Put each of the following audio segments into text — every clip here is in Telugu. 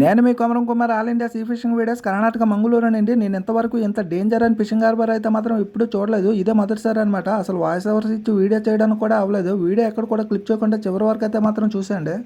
నేను మీ Komaram Kumar all India sea fishing videos Karnataka Mangaluru నుండి నేను ఇంతవరకు ఇంత డేంజర్ అని ఫిషింగ్ హార్బర్ అయితే మాత్రం ఇప్పుడు చూడలేదు. ఇదే మొదటిసారి అనమాట అసలు వాయిస్ ఓవర్స్ ఇచ్చి వీడియో చేయడానికి కూడా అవ్వలేదు. వీడియో ఎక్కడ కూడా క్లిప్ చేయకుండా చివరి వరకు అయితే మాత్రం చూసేయండి.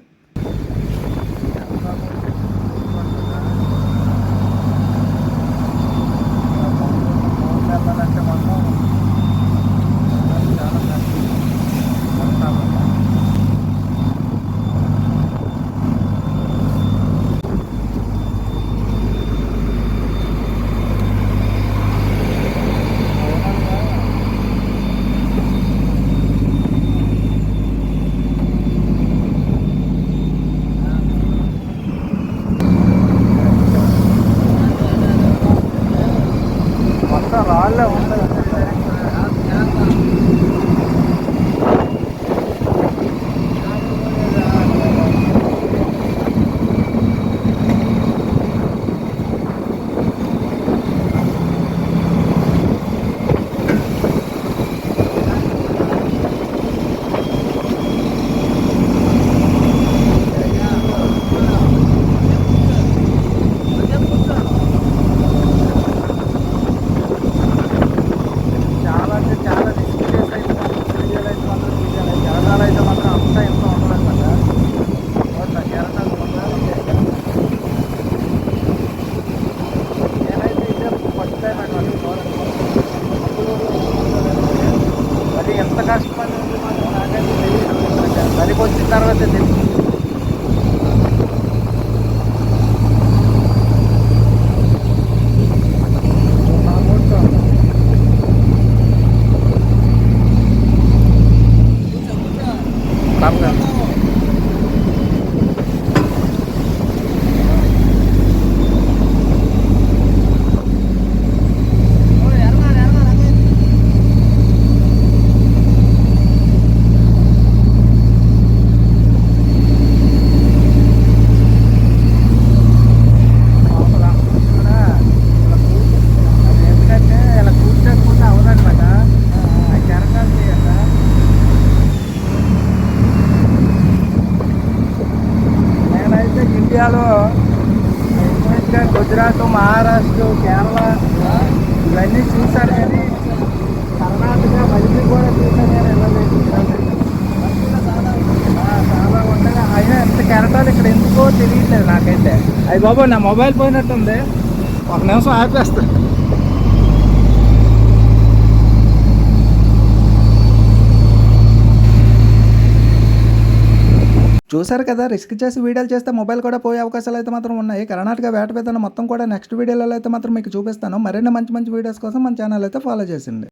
तरी कोणती कारवाई ఇండియాలో ఎస్పెషల్గా గుజరాత్ మహారాష్ట్ర కేరళ ఇవన్నీ చూశాను కానీ కర్ణాటక మళ్ళీ కూడా చూశాను కానీ వెళ్ళలేదు చాలా ఉండగా అయినా ఎంత కెరటాలు ఇక్కడ ఎందుకో తెలియట్లేదు నాకైతే. అది బాబు నా మొబైల్ పోయినట్టుంది. ఒక నిమిషం ఆపేస్తాను చూసారు కదా రిస్క్ చేసి వీడియోలు చేస్తే మొబైల్ కూడా పోయే అవకాశాలు అయితే మాత్రం ఉన్నాయి. కర్ణాటక వేట విధానం మొత్తం కూడా నెక్స్ట్ వీడియోలలో అయితే మాత్రం మీకు చూపిస్తాను. మరిన్ని మంచి మంచి వీడియోస్ కోసం మన ఛానల్ అయితే ఫాలో చేసింది.